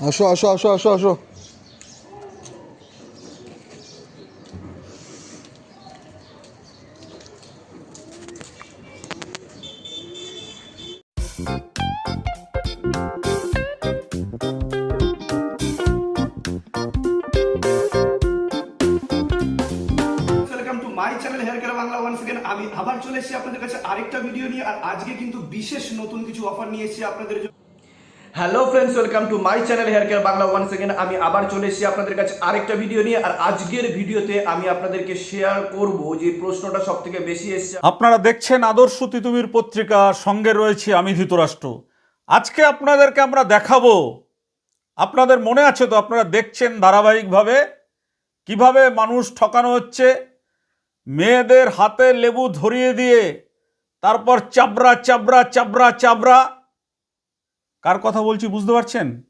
আসো আসো আসো আসো আসো welcome hello friends welcome to my channel hair care Bangla one second আমি আবার চলে এসেছি আপনাদের কাছে আরেকটা ভিডিও নিয়ে। আর আজকের ভিডিওতে আমি আপনাদেরকে শেয়ার করব যে প্রশ্নটা সব থেকে বেশি এসেছে। আপনারা দেখছেন আদর্শ তিতুমির পত্রিকা, সঙ্গে রয়েছে আমি ধৃতরাষ্ট্র। আজকে আপনাদেরকে আমরা দেখাবো, আপনাদের মনে আছে তো আপনারা দেখছেন ধারাবাহিকভাবে কীভাবে মানুষ ঠকানো হচ্ছে? মেয়েদের হাতে লেবু ধরিয়ে দিয়ে, তারপর চাবড়া চাবড়া চাবড়া চাবড়া কার কথা বলছি বুঝতে পারছেন?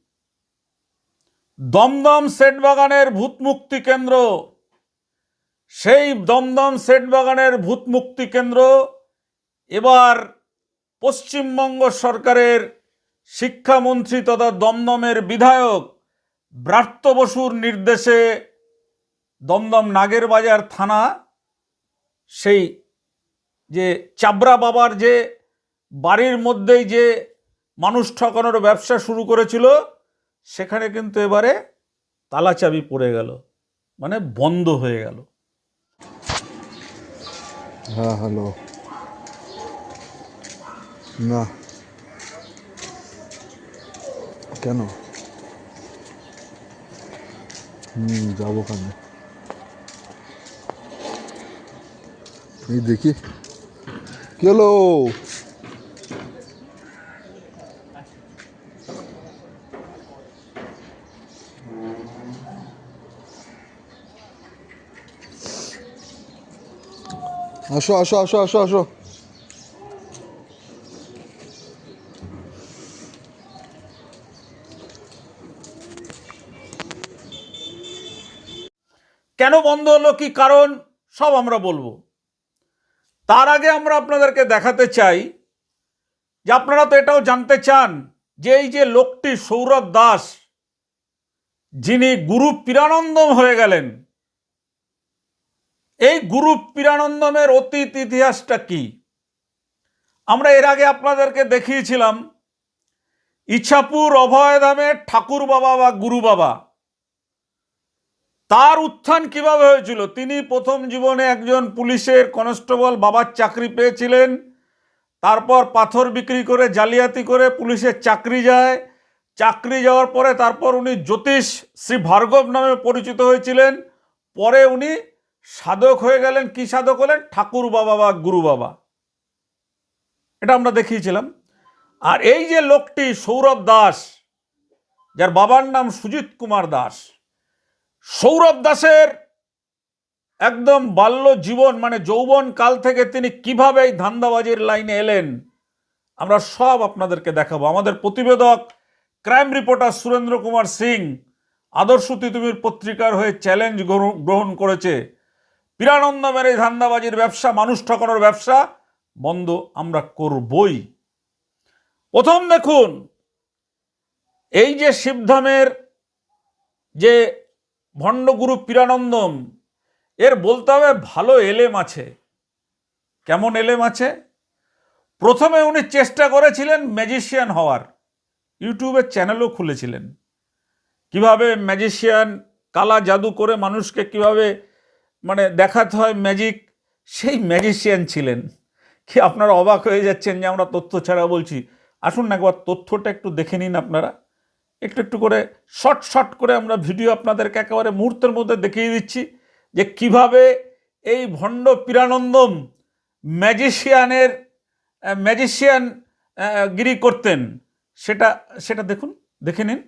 দমদম সেট বাগানের ভূত মুক্তি কেন্দ্র। সেই দমদম সেট বাগানের ভূত মুক্তি কেন্দ্র এবার পশ্চিমবঙ্গ সরকারের শিক্ষামন্ত্রী তথা দমদমের বিধায়ক ব্রাত্য বসুর নির্দেশে দমদম নাগেরবাজার থানা সেই যে চাবরা বাবার যে বাড়ির মধ্যেই যে মানুষ ঠকানোর ব্যবসা শুরু করেছিল, সেখানে কিন্তু এবারে তালাচাবি পড়ে গেল মানে বন্ধ হয়ে গেল। হ্যাঁ হ্যালো। না। কেন? হুম, যাব কেন। এই দেখি। কি আসো আসো আসো আসো আসো। কেন বন্ধ হলো কি কারণ, সব আমরা বলব। তার আগে আমরা আপনাদেরকে দেখাতে চাই যে আপনারা তো এটাও জানতে চান যে এই যে লোকটি সৌরভ দাস, যিনি গুরু পীরানন্দম হয়ে গেলেন এই গুরু পীরানন্দমের অতীত ইতিহাসটা কি? আমরা এর আগে আপনাদেরকে দেখিয়েছিলাম, ইছাপুর অভয়ধামের ঠাকুর বাবা বা গুরু বাবা। তার উত্থান কীভাবে হয়েছিল? তিনি প্রথম জীবনে একজন পুলিশের কনস্টেবল বাবার চাকরি পেয়েছিলেন, তারপর পাথর বিক্রি করে, জালিয়াতি করে পুলিশের চাকরি যায়। চাকরি যাওয়ার পরে তারপর উনি জ্যোতিষ শ্রী ভার্গব নামে পরিচিত হয়েছিলেন। পরে উনি সাধক হয়ে গেলেন, কি সাধক হলেন? ঠাকুর বাবা বা গুরু বাবা। এটা আমরা দেখিয়েছিলাম। আর এই যে লোকটি সৌরভ দাস, যার বাবার নাম সুজিত কুমার দাস, সৌরভ দাসের একদম বাল্য জীবন মানে যৌবন কাল থেকে তিনি কীভাবে এই ধান্দাবাজির লাইনে এলেন, আমরা সব আপনাদেরকে দেখাবো। আমাদের প্রতিবেদক, ক্রাইম রিপোর্টার সুরেন্দ্র কুমার সিং, আদর্শ তিতুমির পত্রিকার হয়ে চ্যালেঞ্জ গ্রহণ- করেছে। পীরানন্দমের এই ধান্দাবাজির ব্যবসা মানুষ ঠকানোর ব্যবসা বন্ধ আমরা করবই। প্রথম দেখুন, এই যে শিবধামের যে ভণ্ডগুরু পীরানন্দম, এর বলতে হবে ভালো এলেম আছে। কেমন এলেম আছে? প্রথমে উনি চেষ্টা করেছিলেন ম্যাজিশিয়ান হওয়ার। ইউটিউবের চ্যানেলও খুলেছিলেন। কীভাবে ম্যাজিশিয়ান কালা জাদু করে মানুষকে কীভাবে মানে দেখাতে হয় ম্যাজিক সেই ম্যাজিশিয়ান ছিলেন। কি আপনারা অবাক হয়ে যাচ্ছেন যে আমরা তথ্য ছাড়া বলছি। আসুন না একবার তথ্যটা একটু দেখে নিন আপনারা। একটু একটু করে শর্ট শর্ট করে আমরা ভিডিও আপনাদেরকে একেবারে মুহূর্তের মধ্যে দেখিয়ে দিচ্ছি যে কীভাবে এই ভণ্ড পীরানন্দম ম্যাজিশিয়ানের ম্যাজিশিয়ান গিরি করতেন। সেটা সেটা দেখুন, দেখে নিন।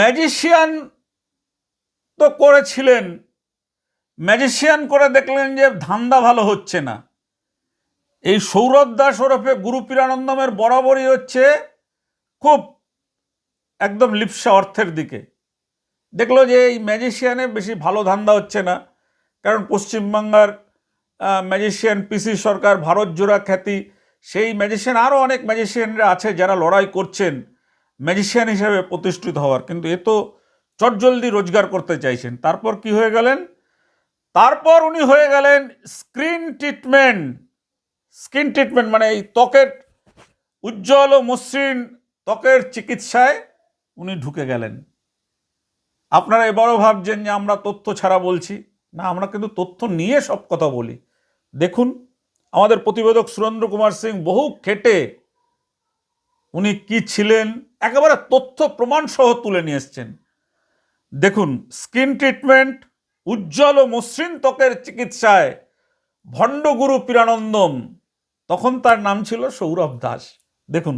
ম্যাজিশিয়ান তো করেছিলেন। ম্যাজিশিয়ান করে দেখলেন যে ধান্দা ভালো হচ্ছে না। এই সৌরভ দাস ওরফে গুরু পীরানন্দমের বরাবরই হচ্ছে খুব একদম লিপসা অর্থের দিকে। দেখল যে এই ম্যাজিশিয়ানে বেশি ভালো ধান্দা হচ্ছে না, কারণ পশ্চিমবাংলার ম্যাজিশিয়ান পিসি সরকার, ভারত জোড়া খ্যাতি, সেই ম্যাজিশিয়ান আরও অনেক ম্যাজিশিয়ানরা আছে যারা লড়াই করছেন। ম্যাজিশিয়ান হিসাবে প্রতিষ্ঠিত হওয়ার, কিন্তু এ তো চটজলদি রোজগার করতে চাইছেন। তারপর কি হয়ে গেলেন? তারপর উনি হয়ে গেলেন স্ক্রিন ট্রিটমেন্ট স্কিন ট্রিটমেন্ট মানে এই ত্বকের উজ্জ্বল ও মসৃণ ত্বকের চিকিৎসায় উনি ঢুকে গেলেন। আপনারা এবারও ভাবছেন যে আমরা তথ্য ছাড়া বলছি। না, আমরা কিন্তু তথ্য নিয়ে সব কথা বলি। দেখুন, আমাদের প্রতিবেদক সুরেন্দ্র কুমার সিং বহু খেটে উনি কি ছিলেন? একেবারে তথ্য প্রমাণ সহ তুলে নিয়ে এসছেন। দেখুন, স্কিন ট্রিটমেন্ট, উজ্জ্বল ও মসৃণ ত্বকের চিকিৎসায় ভণ্ডগুরু পীরানন্দম, তখন তার নাম ছিল সৌরভ দাস। দেখুন।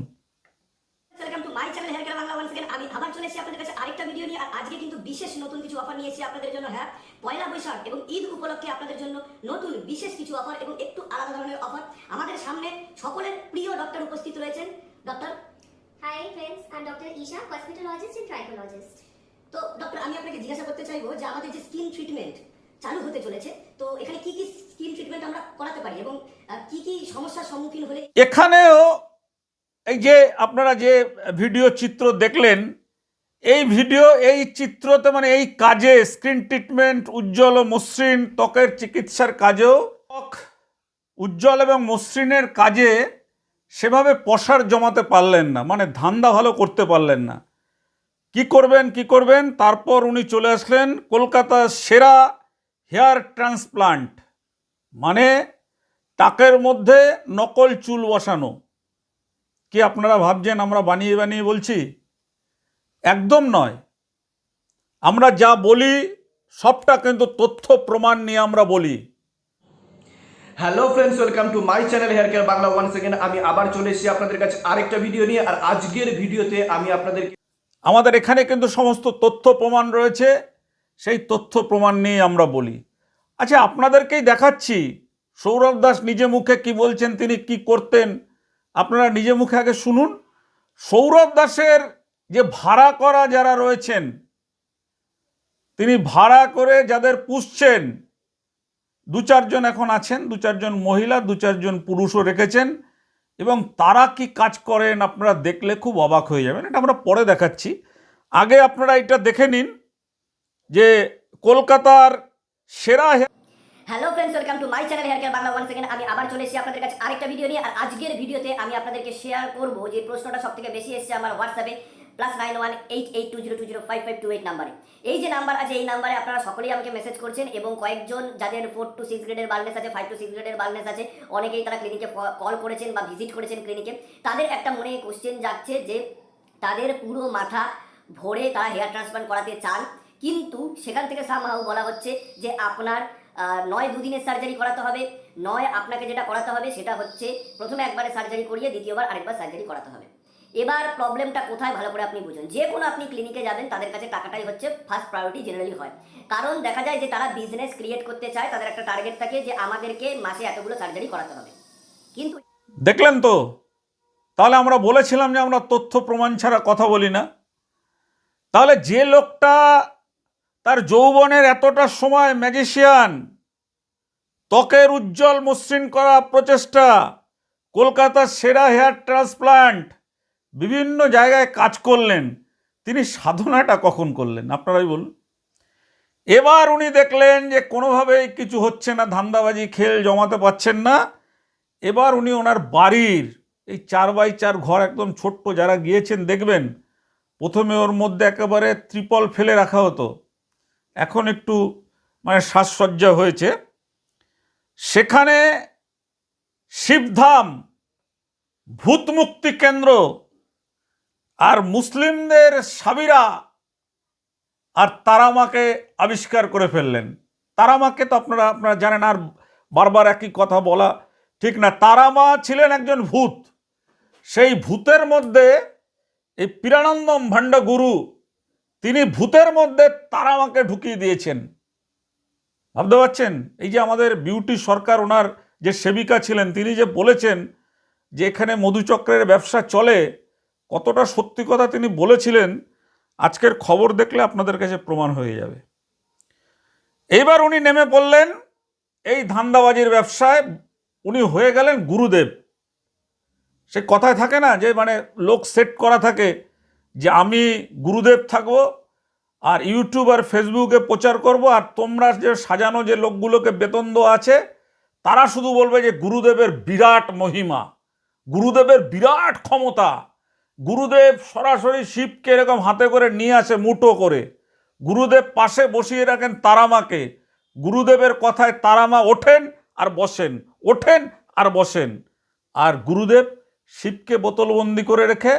বিশেষ নতুন কিছু অফার নিয়ে এসেছি আপনাদের জন্য হ্যাঁ? পয়লা বৈশাখ এবং ঈদ উপলক্ষে আপনাদের জন্য নতুন বিশেষ কিছু অফার এবং একটু আলাদা ধরনের অফার আমাদের সামনে সকলের প্রিয় ডক্টর উপস্থিত রয়েছেন। Doctor Hi friends, I'm Dr. Isha, cosmetologist and trichologist. তো ডক্টর আমি আপনাকে জিজ্ঞাসা করতে চাইব যে আমাদের যে স্কিন ট্রিটমেন্ট চালু হতে চলেছে তো এখানে কি কি স্কিন ট্রিটমেন্ট আমরা করাতে পারি এবং কি কি সমস্যার সম্মুখীন হলে এখানেও এই যে আপনারা যে ভিডিও চিত্র দেখলেন এই ভিডিও এই চিত্রতে মানে এই কাজে স্ক্রিন ট্রিটমেন্ট উজ্জ্বল ও মসৃণ ত্বকের চিকিৎসার কাজেও ত্বক উজ্জ্বল এবং মসৃণের কাজে সেভাবে পশার জমাতে পারলেন না মানে ধান্দা ভালো করতে পারলেন না। কি করবেন কি করবেন? তারপর উনি চলে আসলেন কলকাতার সেরা হেয়ার ট্রান্সপ্লান্ট মানে টাকের মধ্যে নকল চুল বসানো। কি আপনারা ভাবছেন আমরা বানিয়ে বানিয়ে বলছি? একদম নয়। আমরা যা বলি, সবটা কিন্তু তথ্য প্রমাণ নিয়ে আমরা বলি। Hello friends welcome to my channel hair care Bangla one second আমি আবার চলে এসেছি আপনাদের কাছে আরেকটা ভিডিও নিয়ে। আর আজকের ভিডিওতে আমি আপনাদের আমাদের এখানে কিন্তু সমস্ত তথ্য প্রমাণ রয়েছে। সেই তথ্য প্রমাণ নিয়ে আমরা বলি। আচ্ছা আপনাদেরকেই দেখাচ্ছি। সৌরভ দাস নিজে মুখে কি বলছেন, তিনি কি করতেন? আপনারা নিজে মুখে আগে শুনুন। সৌরভ দাসের যে ভাড়া করা যারা রয়েছেন, তিনি ভাড়া করে যাদের পুষছেন দু চারজন এখন আছেন দু চারজন মহিলা দু চারজন পুরুষও রেখেছেন এবং তারা কি কাজ করেন আপনারা দেখলে খুব অবাক হয়ে যাবেন। এটা আমরা পরে দেখাচ্ছি। আগে আপনারা এটা দেখে নিন যে কলকাতার সেরা hello friends welcome to my channel hair Bangla one second আমি আবার চলে এসেছি আপনাদের কাছে আরেকটা ভিডিও নিয়ে। আর আজকের ভিডিওতে আমি আপনাদেরকে শেয়ার করব যে প্রশ্নটা সব থেকে বেশি এসেছে আমার হোয়াটসঅ্যাপে plus nine one eight eight two zero two zero five five two eight নাম্বারে এই যে নাম্বার আছে, এই নাম্বারে আপনারা সকলেই আমাকে মেসেজ করছেন এবং কয়েকজন যাদের ফোর টু সিক্স গ্রেডের বালনেস আছে ফাইভ টু সিক্স গ্রেডের বালনেস আছে, অনেকেই তারা ক্লিনিকে কল করেছেন বা ভিজিট করেছেন ক্লিনিকে তাদের একটা মনে কোশ্চেন যাচ্ছে যে, তাদের পুরো মাথা ভরে তারা হেয়ার ট্রান্সপ্লান্ট করাতে চান, কিন্তু সেখান থেকে সামহাও বলা হচ্ছে যে আপনার নয় দুদিনের সার্জারি করাতে হবে। নয় আপনাকে যেটা করাতে হবে সেটা হচ্ছে প্রথমে একবারে সার্জারি করিয়ে, দ্বিতীয়বার আরেকবার সার্জারি করাতে হবে। এবার প্রবলেমটা কোথায় ভালো করে আপনি বুঝুন। যে কোনো আপনি ক্লিনিকে যাবেন, তাদের কাছে টাকাটাই হচ্ছে ফার্স্ট প্রায়োরিটি জেনারেলি হয়। কারণ দেখা যায় যে তারা বিজনেস ক্রিয়েট করতে চায়, তাদের একটা টার্গেট থাকে যে আমাদেরকে মাসে এতগুলো সার্জারি করাতে হবে। কিন্তু দেখলেন তো? তাহলে আমরা বলেছিলাম যে আমরা তথ্য প্রমাণ ছাড়া কথা বলি না। তাহলে যে লোকটা তার যৌবনের এতটা সময় ম্যাজিশিয়ান ত্বকের উজ্জ্বল মসৃণ করা প্রচেষ্টা, কলকাতার সেরা হেয়ার ট্রান্সপ্লান্ট বিভিন্ন জায়গায় কাজ করলেন, তিনি সাধনাটা কখন করলেন? আপনারাই বলুন। এবার উনি দেখলেন যে কোনোভাবেই কিছু হচ্ছে না, ধান্দাবাজি, খেল জমাতে পারছেন না। এবার উনি ওনার বাড়ির, এই চার বাই চার ঘর একদম ছোট্ট, যারা গিয়েছেন দেখবেন, প্রথমে ওর মধ্যে একেবারে ত্রিপল ফেলে রাখা হতো। এখন একটু মানে সাজসজ্জা হয়েছে। সেখানে শিবধাম, ভূতমুক্তি কেন্দ্র আর মুসলিমদের সাবিরা আর তারামাকে আবিষ্কার করে ফেললেন। তারামাকে তো আপনারা আপনারা জানেন আর বারবার একই কথা বলা ঠিক না। তারামা ছিলেন একজন ভূত। সেই ভূতের মধ্যে এই পিরানন্দম ভাণ্ড গুরু, তিনি ভূতের মধ্যে তারামাকে ঢুকিয়ে দিয়েছেন। ভাবতে পারছেন? এই যে আমাদের বিউটি সরকার ওনার যে সেবিকা ছিলেন, তিনি যে বলেছেন যে এখানে মধুচক্রের ব্যবসা চলে কতটা সত্যি কথা তিনি বলেছিলেন, আজকের খবর দেখলে আপনাদের কাছে প্রমাণ হয়ে যাবে। এইবার উনি নেমে পড়লেন এই ধান্দাবাজির ব্যবসায়, উনি হয়ে গেলেন গুরুদেব। সে কথায় থাকে না যে মানে লোক সেট করা থাকে যে, আমি গুরুদেব থাকব আর ইউটিউব আর ফেসবুকে প্রচার করব আর তোমরা যে সাজানো যে লোকগুলোকে বেতন দেওয়া আছে, তারা শুধু বলবে যে, গুরুদেবের বিরাট মহিমা, গুরুদেবের বিরাট ক্ষমতা। গুরুদেব সরাসরি শিবকে এরকম হাতে করে নিয়ে আসে মুটো করে। গুরুদেব পাশে বসিয়ে রাখেন তারামাকে। গুরুদেবের কথায় তারামা ওঠেন আর বসেন, ওঠেন আর বসেন। আর গুরুদেব শিবকে বোতলবন্দি করে রেখে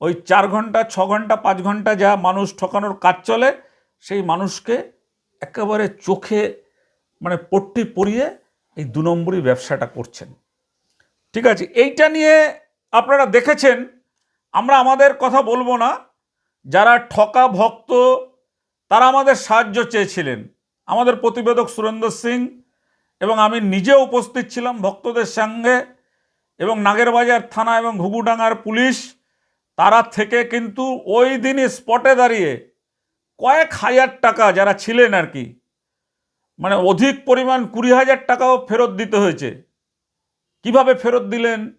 ওই চার ঘণ্টা, ছ ঘণ্টা, পাঁচ ঘণ্টা যা মানুষ ঠকানোর কাজ চলে, সেই মানুষকে একেবারে চোখে মানে পট্টি পরিয়ে এই দু নম্বরই ব্যবসাটা করছেন। ঠিক আছে, এইটা নিয়ে আপনারা দেখেছেন আমরা আমাদের কথা বলব না। যারা ঠকা ভক্ত, তারা আমাদের সাহায্য চেয়েছিলেন। আমাদের প্রতিবেদক সুরেন্দ্র সিং এবং আমি নিজে উপস্থিত ছিলাম ভক্তদের সঙ্গে এবং নাগেরবাজার থানা এবং ঘুঘুডাঙ্গার পুলিশ, তারা থেকে কিন্তু ওই দিনই স্পটে দাঁড়িয়ে কয়েক হাজার টাকা যারা ছিলেন আর কি মানে অধিক পরিমাণ কুড়ি হাজার টাকাও ফেরত দিতে হয়েছে। কীভাবে ফেরত দিলেন?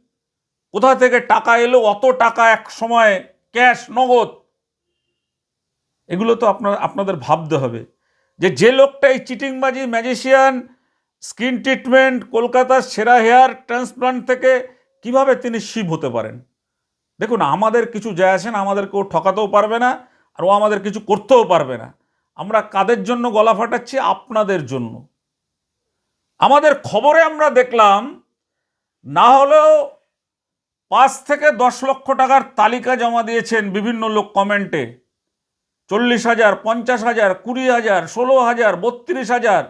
কোথা থেকে টাকা এলো, অত টাকা এক সময়, ক্যাশ, নগদ? এগুলো তো আপনার, আপনাদের ভাবতে হবে। যে যে লোকটা এই চিটিংবাজি ম্যাজিশিয়ান, স্কিন ট্রিটমেন্ট, কলকাতার সেরা হেয়ার ট্রান্সপ্লান্ট থেকে কীভাবে তিনি শিব হতে পারেন? দেখুন, আমাদের কিছু যায় আসে না, আমাদের কেউ ঠকাতেও পারবে না, আর ও আমাদের কিছু করতেও পারবে না। আমরা কাদের জন্য গলা ফাটাচ্ছি? আপনাদের জন্য। আমাদের খবরে আমরা দেখলাম, না হলেও পাঁচ থেকে দশ লক্ষ টাকার তালিকা জমা দিয়েছেন বিভিন্ন লোক কমেন্টে। চল্লিশ হাজার, পঞ্চাশ হাজার, কুড়ি হাজার, ষোলো হাজার, বত্রিশ হাজার।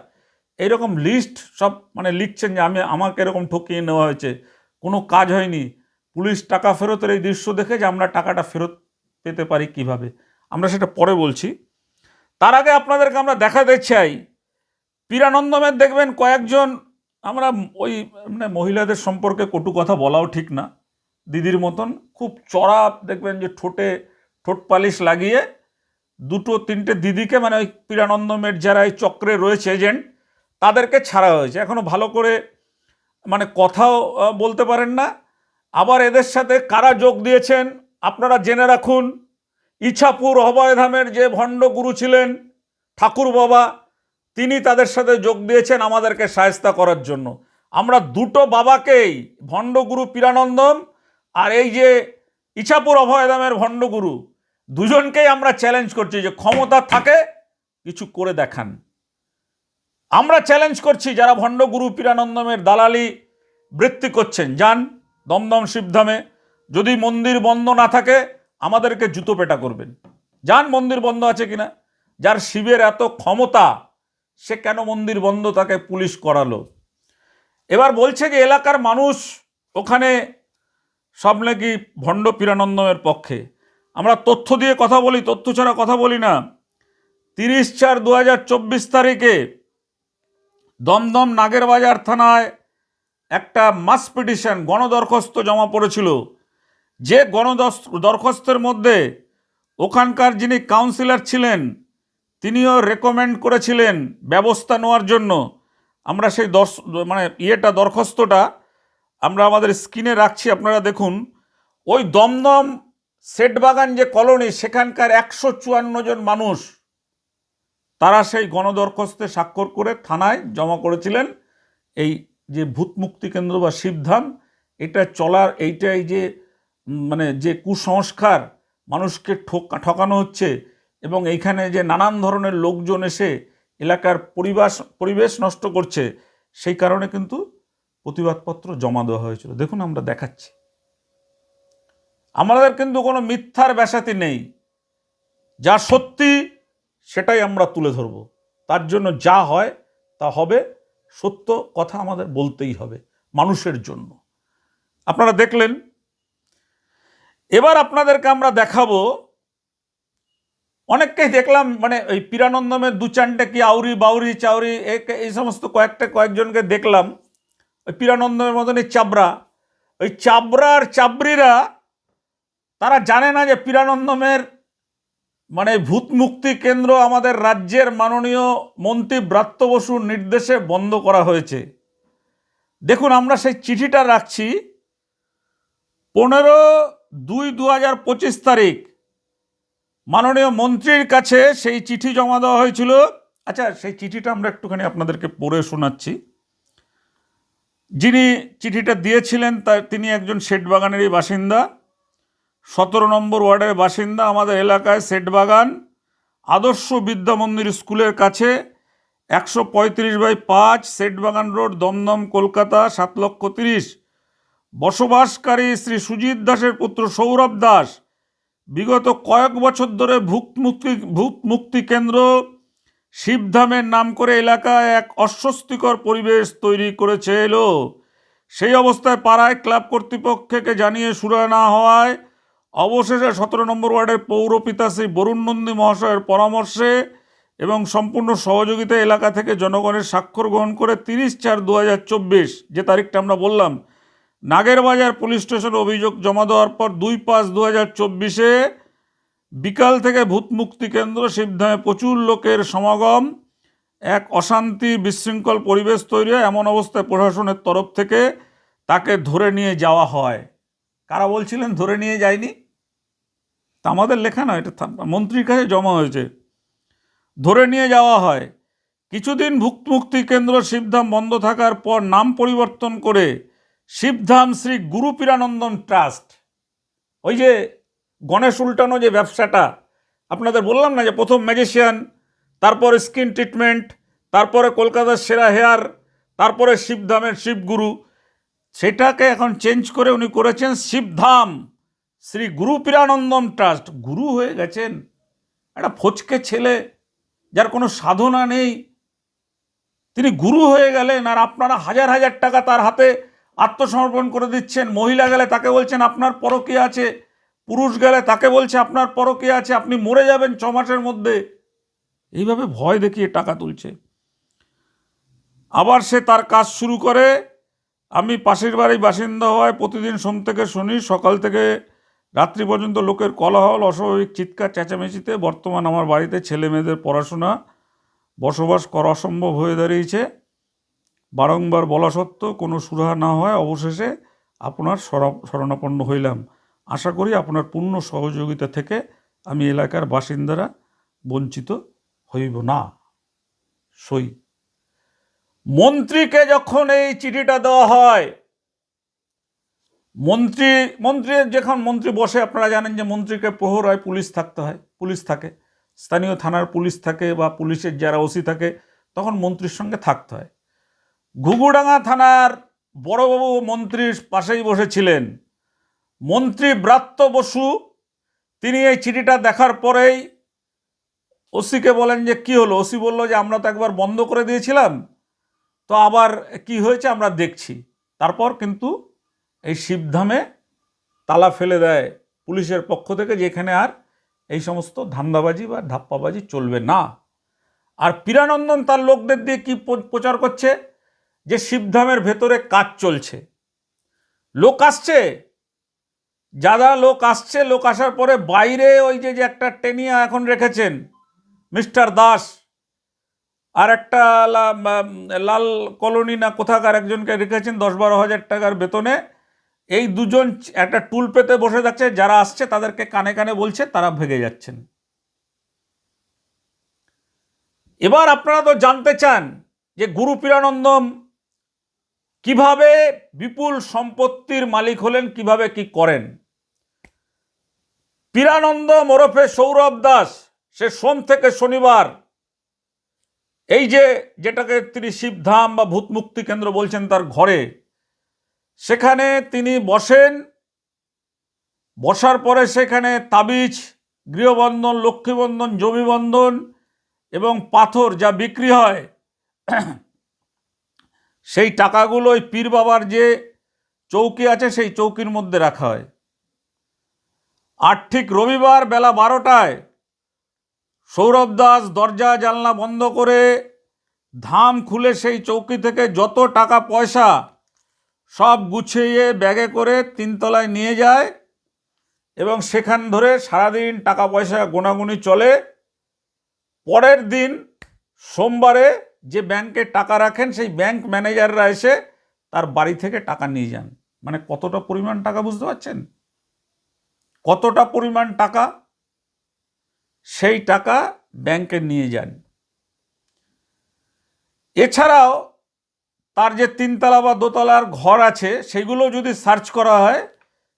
এইরকম লিস্ট সব মানে লিখছেন যে আমি, আমাকে এরকম ঠকিয়ে নেওয়া হয়েছে। কোনো কাজ হয়নি। পুলিশ টাকা ফেরতের এই দৃশ্য দেখে যে আমরা টাকাটা ফেরত পেতে পারি কীভাবে। আমরা সেটা পরে বলছি। তার আগে আপনাদেরকে আমরা দেখাতে চাই। পীরানন্দমের দেখবেন কয়েকজন আমরা ওই মানে মহিলাদের সম্পর্কে কটু কথা বলাও ঠিক না। দিদির মতন খুব চড়া, দেখবেন যে ঠোঁটে ঠোঁট পালিশ লাগিয়ে দুটো, তিনটে দিদিকে মানে ওই পীরানন্দমের যারা এই চক্রে রয়েছে এজেন্ট তাদেরকে ছাড়া হয়েছে। এখনও ভালো করে মানে কথাও বলতে পারেন না। আবার এদের সাথে কারা যোগ দিয়েছেন, আপনারা জেনে রাখুন। ইছাপুর অভয়ধামের যে ভণ্ড গুরু ছিলেন, ঠাকুর বাবা, তিনি তাদের সাথে যোগ দিয়েছেন আমাদেরকে সায়স্তা করার জন্য। আমরা দুটো বাবাকেই ভণ্ডগুরু পীরানন্দম আর এই যে ইছাপুর অভয়ধামের ভণ্ডগুরু, দুজনকেই আমরা চ্যালেঞ্জ করছি যে ক্ষমতা থাকে, কিছু করে দেখান। আমরা চ্যালেঞ্জ করছি যারা ভণ্ডগুরু পীরানন্দমের দালালি বৃত্তি করছেন, যান দমদম শিবধামে, যদি মন্দির বন্ধ না থাকে, আমাদেরকে জুতো পেটা করবেন। যান মন্দির বন্ধ আছে কিনা? যার শিবের এত ক্ষমতা, সে কেন মন্দির বন্ধ তাকে পুলিশ করালো? এবার বলছে যে এলাকার মানুষ ওখানে সব নাকি ভণ্ড পীরানন্দমের পক্ষে। আমরা তথ্য দিয়ে কথা বলি, তথ্য ছাড়া কথা বলি না। তিরিশ চার দু তারিখে দমদম নাগেরবাজার থানায় একটা মাস পিটিশন, গণদরখাস্ত জমা পড়েছিল। যে গণদস- দরখাস্তের মধ্যে ওখানকার যিনি কাউন্সিলর ছিলেন, তিনিও রেকমেন্ড করেছিলেন ব্যবস্থা নেওয়ার জন্য। আমরা সেই দর্শ মানে ইয়েটা, দরখাস্তটা আমরা আমাদের স্ক্রিনে রাখছি, আপনারা দেখুন, ওই দমদম সেটবাগান যে কলোনি, সেখানকার একশো চুয়ান্ন জন মানুষ, তারা সেই গণদরখাস্তে স্বাক্ষর করে থানায় জমা করেছিলেন। এই যে ভূতমুক্তি কেন্দ্র বা শিবধাম এটা চলার, এইটাই যে মানে যে কুসংস্কার, মানুষকে ঠক, ঠকানো হচ্ছে, এবং এইখানে যে নানান ধরনের লোকজন এসে এলাকার পরিবেশ পরিবেশ নষ্ট করছে, সেই কারণে কিন্তু প্রতিবাদপত্র জমা দেওয়া হয়েছিল। দেখুন আমরা দেখাচ্ছি। আমাদের কিন্তু কোনো মিথ্যার ব্যাসাতি নেই। যা সত্যি, সেটাই আমরা তুলে ধরব। তার জন্য যা হয়, তা হবে সত্য কথা আমাদের বলতেই হবে মানুষের জন্য। আপনারা দেখলেন, এবার আপনাদেরকে আমরা দেখাবো, অনেককেই দেখলাম মানে ওই পিরানন্দমের দু চারটে কি আউরি বাউরি চাউরি এই সমস্ত কয়েকটা কয়েকজনকে দেখলাম। ওই পিরানন্দমের মতন এই চাবড়া ওই চাবড়া আর চাবড়িরা তারা জানে না যে পিরানন্দমের মানে ভূত মুক্তি কেন্দ্র আমাদের রাজ্যের মাননীয় মন্ত্রী ব্রাত্য বসুর নির্দেশে বন্ধ করা হয়েছে। দেখুন, আমরা সেই চিঠিটা রাখছি। পনেরো দুই দু হাজার পঁচিশ তারিখ মাননীয় মন্ত্রীর কাছে সেই চিঠি জমা দেওয়া হয়েছিল। আচ্ছা সেই চিঠিটা আমরা একটুখানি আপনাদেরকে পড়ে শোনাচ্ছি। যিনি চিঠিটা দিয়েছিলেন তার তিনি একজন শেঠবাগানেরই বাসিন্দা। সতেরো নম্বর ওয়ার্ডের বাসিন্দা আমাদের এলাকায় সেটবাগান আদর্শ বিদ্যা মন্দির স্কুলের কাছে, একশো পঁয়ত্রিশ বাই পাঁচ সেটবাগান রোড, দমদম, কলকাতা, সাত লক্ষ তিরিশ। বসবাসকারী শ্রী সুজিত দাসের পুত্র সৌরভ দাস, বিগত কয়েক বছর ধরে ভূত মুক্তি ভূত মুক্তি কেন্দ্র শিবধামের নাম করে এলাকায় এক অস্বস্তিকর পরিবেশ তৈরি করেছে এলো। সেই অবস্থায় পাড়ায় ক্লাব কর্তৃপক্ষকে জানিয়ে সুরা না হওয়ায় অবশেষে সতেরো নম্বর ওয়ার্ডের পৌরপিতা শ্রী বরুণ নন্দী মহাশয়ের পরামর্শে এবং সম্পূর্ণ সহযোগিতা এলাকা থেকে জনগণের স্বাক্ষর গ্রহণ করে তিরিশ চার দু যে তারিখটা আমরা বললাম, নাগেরবাজার পুলিশ স্টেশন অভিযোগ জমা দেওয়ার পর দুই পাঁচ দু হাজার চব্বিশে বিকাল থেকে ভূত মুক্তি কেন্দ্র শিবধামে প্রচুর লোকের সমাগম। এক অশান্তি বিশৃঙ্খল পরিবেশ তৈরি হয়। এমন অবস্থায় প্রশাসনের তরফ থেকে তাকে ধরে নিয়ে যাওয়া হয়। কারা বলছিলেন ধরে নিয়ে যায়নি? তা আমাদের লেখা নয়, এটা মন্ত্রীর কাছে জমা হয়েছে। ধরে নিয়ে যাওয়া হয়। কিছুদিন ভুক্ত মুক্তি কেন্দ্র শিবধাম বন্ধ থাকার পর নাম পরিবর্তন করে শিবধাম শ্রী গুরু পীরানন্দন ট্রাস্ট। ওই যে গণেশ উল্টানো যে ব্যবসাটা, আপনাদের বললাম না যে প্রথম ম্যাজিশিয়ান তারপরে স্কিন ট্রিটমেন্ট তারপরে কলকাতার সেরা হেয়ার তারপরে শিবধামের শিবগুরু। সেটাকে এখন চেঞ্জ করে উনি করেছেন শিবধাম, শ্রী গুরু পীরানন্দম ট্রাস্ট গুরু হয়ে গেছেন। একটা ফচকে ছেলে, যার কোনো সাধনা নেই। তিনি গুরু হয়ে গেলেন আর আপনারা হাজার হাজার টাকা তার হাতে আত্মসমর্পণ করে দিচ্ছেন। মহিলা গেলে তাকে বলছেন, আপনার পরকে আছে। পুরুষ গেলে তাকে বলছে, আপনার পরকে আছে, আপনি মরে যাবেন ছ মাসের মধ্যে। এইভাবে ভয় দেখিয়ে টাকা তুলছে। আবার সে তার কাজ শুরু করে, আমি পাশের বাড়ির বাসিন্দা হওয়ায় প্রতিদিন সোম থেকে শনি, সকাল থেকে রাত্রি পর্যন্ত লোকের কলাহল, অস্বাভাবিক চিৎকার, চেঁচামেচিতে বর্তমান আমার বাড়িতে ছেলে মেয়েদের পড়াশোনা, বসবাস করা অসম্ভব হয়ে দাঁড়িয়েছে। বারংবার বলা সত্ত্বেও কোনো সুরাহা না হয় অবশেষে আপনার শরা- শরণাপন্ন হইলাম। আশা করি আপনার পূর্ণ সহযোগিতা থেকে আমি এলাকার বাসিন্দারা বঞ্চিত হইব না। সই। মন্ত্রীকে যখন এই চিঠিটা দেওয়া হয়, মন্ত্রী মন্ত্রী, যখন মন্ত্রী বসে, আপনারা জানেন যে মন্ত্রীকে প্রহর হয় পুলিশ থাকতে হয়, পুলিশ থাকে। স্থানীয় থানার পুলিশ থাকে বা পুলিশের যারা ওসি থাকে, তখন মন্ত্রীর সঙ্গে থাকতে হয়। ঘুঘুডাঙ্গা থানার বড়বাবু মন্ত্রীর পাশেই বসেছিলেন। মন্ত্রী ব্রাত্য বসু, তিনি এই চিঠিটা দেখার পরেই ওসিকে বলেন যে, কি হলো? ওসি বলল যে, আমরা তো একবার বন্ধ করে দিয়েছিলাম, তো আবার কি হয়েছে আমরা দেখছি। তারপর কিন্তু এই শিবধামে তালা ফেলে দেয় পুলিশের পক্ষ থেকে যেখানে আর এই সমস্ত ধান্দাবাজি বা ধাপ্পাবাজি চলবে না। আর পীরানন্দন তার লোকদের দিয়ে কি প্রচার করছে? যে শিবধামের ভেতরে কাজ চলছে। লোক আসছে যারা লোক আসছে, লোক আসার পরে বাইরে ওই যে যে একটা টেনিয়া এখন রেখেছেন, মিস্টার দাস, আর একটা লাল কলোনি না কোথাকার একজনকে রেখেছেন দশ বারো হাজার টাকার বেতনে। এই দুজন একটা টুল পেতে বসে থাকছে, যারা আসছে তাদেরকে কানে কানে বলছে, তারা ভেগে যাচ্ছেন। এবার আপনারা তো জানতে চান যে গুরু পীরানন্দম কীভাবে বিপুল সম্পত্তির মালিক হলেন, কীভাবে কি করেন? পীরানন্দ মোরফে সৌরভ দাস, সে সোম থেকে শনিবার, এই যে যেটাকে তিনি শিবধাম বা ভূতমুক্তি কেন্দ্র বলছেন তার ঘরে, সেখানে তিনি বসেন, বসার পরে সেখানে তাবিজ, গৃহবন্ধন, লক্ষ্মীবন্ধন, জমিবন্ধন এবং পাথর যা বিক্রি হয় সেই টাকাগুলো ওই পীর বাবার যে চৌকি আছে, সেই চৌকির মধ্যে রাখা হয়। আর ঠিক রবিবার বেলা বারোটায় সৌরভ দাস দরজা জানলা বন্ধ করে ধাম খুলে সেই চৌকি থেকে যত টাকা পয়সা সব গুছিয়ে ব্যাগে করে তিনতলায় নিয়ে যায় এবং সেখান ধরে সারাদিন টাকা পয়সা গোনাগুনি চলে। পরের দিন সোমবারে যে ব্যাংকে টাকা রাখেন, সেই ব্যাংক ম্যানেজাররা এসে তার বাড়ি থেকে টাকা নিয়ে যান। মানে কতটা পরিমাণ টাকা বুঝতে পারছেন? কতটা পরিমাণ টাকা সেই টাকা ব্যাংকে নিয়ে যান। এছাড়াও তার যে তিনতলা বা দোতলার ঘর আছে সেইগুলো যদি সার্চ করা হয়,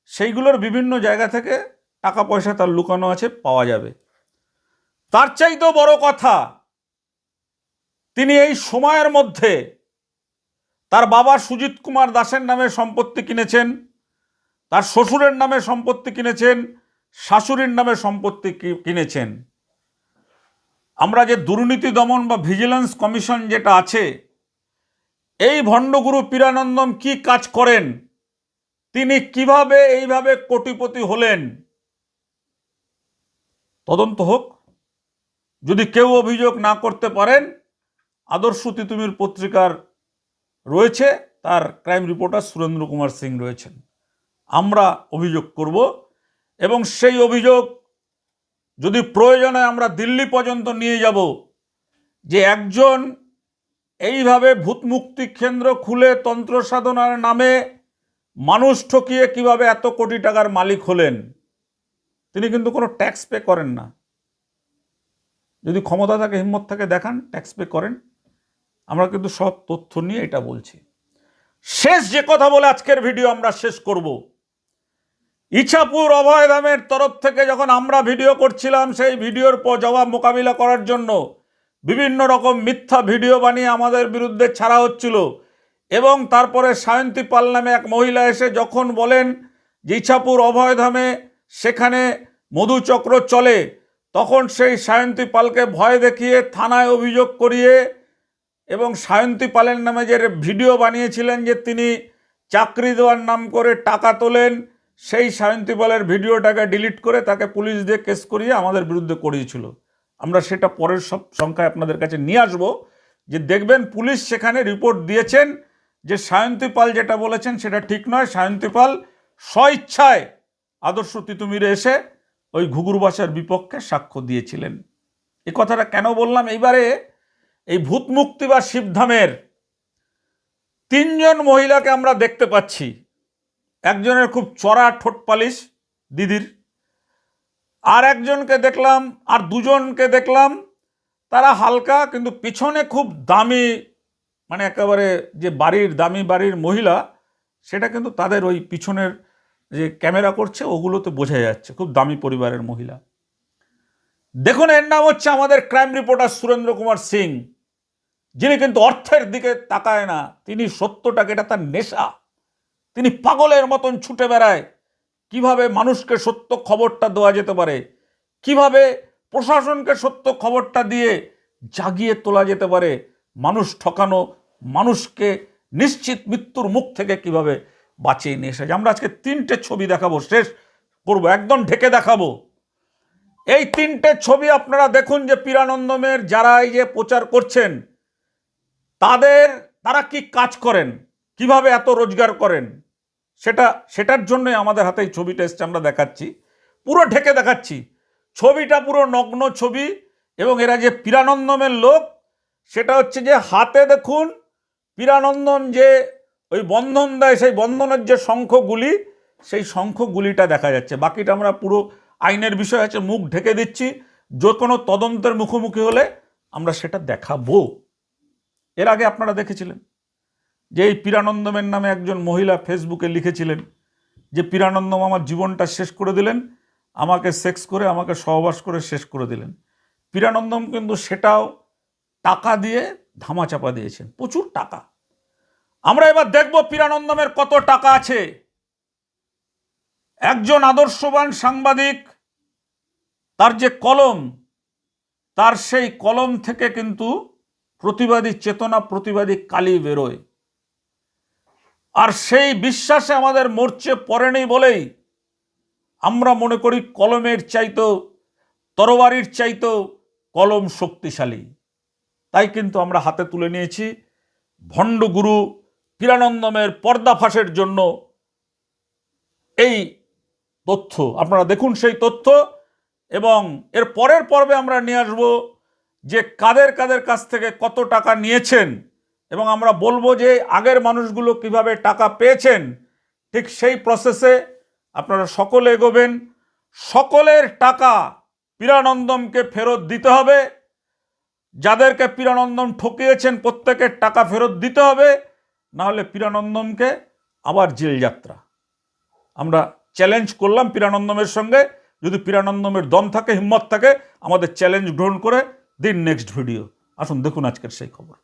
সেইগুলোর বিভিন্ন জায়গা থেকে টাকা পয়সা তার লুকানো আছে, পাওয়া যাবে। তার চাইতেও বড় কথা তিনি এই সময়ের মধ্যে তার বাবা সুজিত কুমার দাসের নামে সম্পত্তি কিনেছেন, তার শ্বশুরের নামে সম্পত্তি কিনেছেন, শাশুড়ির নামে সম্পত্তি কিনেছেন। আমরা যে দুর্নীতি দমন বা ভিজিলেন্স কমিশন যেটা আছে, এই ভণ্ডগুরু পীরানন্দম কি কাজ করেন, তিনি কীভাবে এইভাবে কোটিপতি হলেন, তদন্ত হোক। যদি কেউ অভিযোগ না করতে পারেন আদর্শ তিতুমির পত্রিকার রয়েছে, তার ক্রাইম রিপোর্টার সুরেন্দ্র কুমার সিং রয়েছেন। আমরা অভিযোগ করব এবং সেই অভিযোগ যদি প্রয়োজনে আমরা দিল্লি পর্যন্ত নিয়ে যাব যে একজন এইভাবে ভূতমুক্তি কেন্দ্র খুলে তন্ত্র সাধনার নামে মানুষ ঠকিয়ে কীভাবে এত কোটি টাকার মালিক হলেন, তিনি কিন্তু কোনো ট্যাক্স পে করেন না। যদি ক্ষমতা থাকে, হিম্মত থাকে, দেখান ট্যাক্স পে করেন। আমরা কিন্তু সব তথ্য নিয়ে এটা বলছি। শেষ যে কথা বলে আজকের ভিডিও আমরা শেষ করব। ইছাপুর অভয়ধামের তরফ থেকে যখন আমরা ভিডিও করছিলাম, সেই ভিডিওর প- জবাব মোকাবিলা করার জন্য বিভিন্ন রকম মিথ্যা ভিডিও বানিয়ে আমাদের বিরুদ্ধে ছাড়া হচ্ছিল এবং তারপরে সায়ন্তী পাল নামে এক মহিলা এসে যখন বলেন যে ইছাপুর অভয়ধামে সেখানে মধুচক্র চলে, তখন সেই সায়ন্তী পালকে ভয় দেখিয়ে থানায় অভিযোগ করিয়ে এবং সায়ন্তী পালের নামে যে ভিডিও বানিয়েছিলেন যে তিনি চাকরি দেওয়ার নাম করে টাকা তোলেন, সেই সায়ন্তী পালের ভিডিওটাকে ডিলিট করে তাকে পুলিশ দিয়ে কেস করিয়ে আমাদের বিরুদ্ধে করিয়েছিল। আমরা সেটা পরের সব সংখ্যায় আপনাদের কাছে নিয়ে আসব। যে দেখবেন পুলিশ সেখানে রিপোর্ট দিয়েছেন যে সায়ন্তী পাল যেটা বলেছেন সেটা ঠিক নয়। সায়ন্তী পাল স্বইচ্ছায় আদর্শ তিতুমিরে এসে ওই ঘুঘুরবাসার বিপক্ষে সাক্ষ্য দিয়েছিলেন। এ কথাটা কেন বললাম? এইবারে এই ভূতমুক্তি বা শিবধামের তিনজন মহিলাকে আমরা দেখতে পাচ্ছি। একজনের খুব চড়া ঠোঁট পালিশ দিদির, আর একজনকে দেখলাম, আর দুজনকে দেখলাম, তারা হালকা কিন্তু পিছনে খুব দামি মানে একেবারে যে বাড়ির, দামি বাড়ির মহিলা, সেটা কিন্তু তাদের ওই পিছনের যে ক্যামেরা করছে, ওগুলোতে বোঝা যাচ্ছে, খুব দামি পরিবারের মহিলা। দেখুন, এর নাম হচ্ছে আমাদের ক্রাইম রিপোর্টার সুরেন্দ্র কুমার সিং। যিনি কিন্তু অর্থের দিকে তাকায় না, তিনি সত্যটাকে, এটা তার নেশা। তিনি পাগলের মতন ছুটে বেড়ায়। কীভাবে মানুষকে সত্য খবরটা দেওয়া যেতে পারে? কীভাবে প্রশাসনকে সত্য খবরটা দিয়ে জাগিয়ে তোলা যেতে পারে? মানুষ ঠকানো, মানুষকে নিশ্চিত মৃত্যুর মুখ থেকে কীভাবে বাঁচিয়ে নিয়ে এসেছে? আমরা আজকে তিনটে ছবি দেখাবো, শেষ করব, একদম ঢেকে দেখাবো। এই তিনটে ছবি আপনারা দেখুন যে পীরানন্দমের যারা এই যে প্রচার করছেন তাদের, তারা কি কাজ করেন? কীভাবে এত রোজগার করেন? সেটা, সেটার জন্যই আমাদের হাতে ছবিটা এসছে আমরা দেখাচ্ছি। পুরো ঢেকে দেখাচ্ছি। ছবিটা পুরো নগ্ন ছবি এবং এরা যে পীরানন্দমের লোক, সেটা হচ্ছে যে হাতে দেখুন, পীরানন্দন যে ওই বন্ধন দেয়, সেই বন্ধনের যে শঙ্খগুলি, সেই শঙ্খগুলিটা দেখা যাচ্ছে। বাকিটা আমরা পুরো আইনের বিষয় আছে, মুখ ঢেকে দিচ্ছি। যে কোনো তদন্তের মুখোমুখি হলে আমরা সেটা দেখাবো। এর আগে আপনারা দেখেছিলেন যে এই পীরানন্দমের নামে একজন মহিলা ফেসবুকে লিখেছিলেন যে, পীরানন্দম আমার জীবনটা শেষ করে দিলেন, আমাকে সেক্স করে, আমাকে সহবাস করে শেষ করে দিলেন। পীরানন্দম কিন্তু সেটাও টাকা দিয়ে ধামাচাপা দিয়েছেন, প্রচুর টাকা। আমরা এবার দেখব পীরানন্দমের কত টাকা আছে। একজন আদর্শবান সাংবাদিক, তার যে কলম, তার সেই কলম থেকে কিন্তু প্রতিবাদী চেতনা, প্রতিবাদী কালি বেরোয়। আর সেই বিশ্বাসে আমাদের মরচে পড়েনি বলেই আমরা মনে করি কলমের চাইতো তরবারির চাইতো কলম শক্তিশালী। তাই কিন্তু আমরা হাতে তুলে নিয়েছি ভণ্ডগুরু পীরানন্দমের পর্দাফাঁসের জন্য এই তথ্য। আপনারা দেখুন সেই তথ্য এবং এর পরের পর্বে আমরা নিয়ে আসব যে কাদের কাদের কাছ থেকে কত টাকা নিয়েছেন এবং আমরা বলব যে আগের মানুষগুলো কীভাবে টাকা পেয়েছেন, ঠিক সেই প্রসেসে আপনারা সকলে এগোবেন। সকলের টাকা পীরানন্দমকে ফেরত দিতে হবে। যাদেরকে পীরানন্দম ঠকিয়েছেন প্রত্যেকের টাকা ফেরত দিতে হবে, নাহলে পীরানন্দমকে আবার জেল যাত্রা। আমরা চ্যালেঞ্জ করলাম পীরানন্দমের সঙ্গে। যদি পীরানন্দমের দম থাকে, হিম্মত থাকে, আমাদের চ্যালেঞ্জ গ্রহণ করে দিন নেক্সট ভিডিও আসুন দেখুন আজকের সেই খবর।